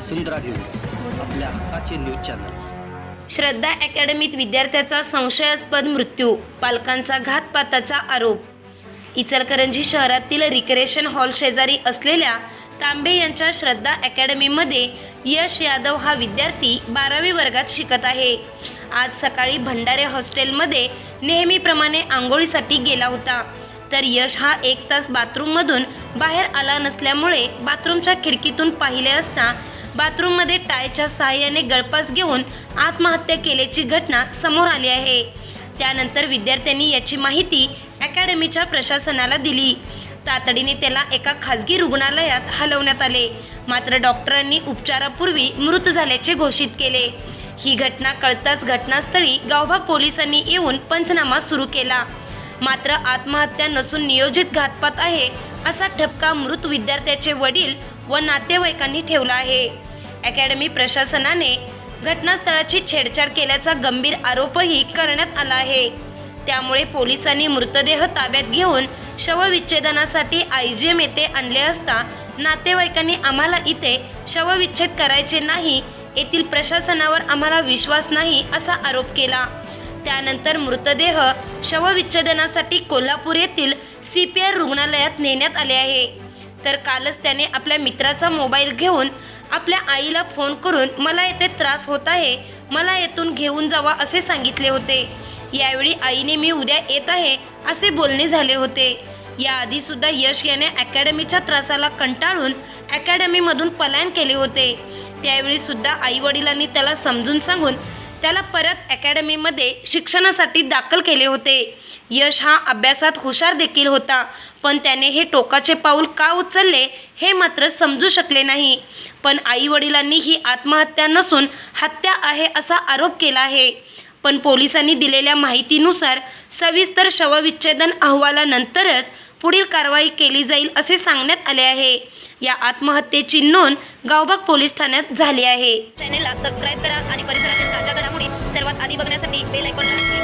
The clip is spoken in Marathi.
वसुंधरा न्यूज आपल्या हक्काचे न्यूज चॅनल. श्रद्धा अकॅडमीत विद्यार्थ्याचा संशयास्पद मृत्यू पालकांचा घातपाताचा आरोप. इचलकरंजी शहरातील रिक्रेशन हॉल शेजारी असलेल्या तांबे यांच्या श्रद्धा अकॅडमीमध्ये यश यादव हा विद्यार्थी बारावी वर्गात शिकत आहे. आज सकाळी भंडारे हॉस्टेलमध्ये नेहमीप्रमाणे आंघोळीसाठी गेला होता. तर यश हा एक तास बाथरूममधून बाहेर आला नसल्यामुळे बाथरूमच्या खिडकीतून पाहिले असता बाथरूममध्ये टायच्या सहाय्याने गळपास घेऊन आत्महत्या केल्याची घटना समोर आली आहे. त्यानंतर विद्यार्थ्यांनी याची माहिती अकॅडमीच्या प्रशासनाला दिली. तातडीने त्याला एका खासगी रुग्णालयात हलवण्यात आले. मात्र डॉक्टरांनी उपचारापूर्वी मृत झाल्याचे घोषित केले. ही घटना कळताच घटनास्थळी गावभाग पोलिसांनी येऊन पंचनामा सुरू केला. मात्र आत्महत्या नसून नियोजित घातपात आहे असा ठपका मृत विद्यार्थ्याचे वडील व नातेवाईकांनी ठेवला आहे. अकॅडमी प्रशासनाने घटनास्थळाची छेडछाड केल्याचा गंभीर आरोपही करण्यात आला आहे. त्यामुळे पोलिसांनी मृतदेह ताब्यात घेऊन शवविच्छेदनासाठी आयजीएम येथे आणले असता नातेवाईकांनी आम्हाला इथे शवविच्छेद करायचे नाही येथील प्रशासनावर आम्हाला विश्वास नाही असा आरोप केला. त्यानंतर मृतदेह शवविच्छेदनासाठी कोल्हापूर येथील सी पी आर रुग्णालयात नेण्यात आले आहे. तर कालच त्याने आपल्या मित्राचा मोबाईल घेऊन आपल्या आईला फोन करून मला येथे त्रास होत आहे मला येथून घेऊन जावा असे सांगितले होते. यावेळी आईने मी उद्या येत आहे असे बोलणे झाले होते. याआधी सुद्धा यश याने अकॅडमीच्या त्रासाला कंटाळून अकॅडमीमधून पलायन केले होते. त्यावेळी सुद्धा आई वडिलांनी त्याला समजून सांगून त्याला परत अकॅडमीमध्ये शिक्षणासाठी दाखल केले होते. यश हा अभ्यासात हुशार देखील होता पण त्याने हे टोकाचे पाऊल का उचलले हे मात्र समजू शकले नाही. पण आई वडिलांनी ही आत्महत्या नसून हत्या आहे असा आरोप केला आहे. पण पोलिसांनी दिलेल्या माहितीनुसार सविस्तर शवविच्छेदन अहवालानंतरच पुढील कारवाई केली जाईल असे सांगण्यात आले आहे. या आत्महत्येची नोंद गावबाग पोलीस ठाण्यात झाली आहे. चॅनेलला सबस्क्राईब करा आणि परिसरातील ताज्या घडामोडी सर्वात आधी बघण्यासाठी बेल आयकॉनला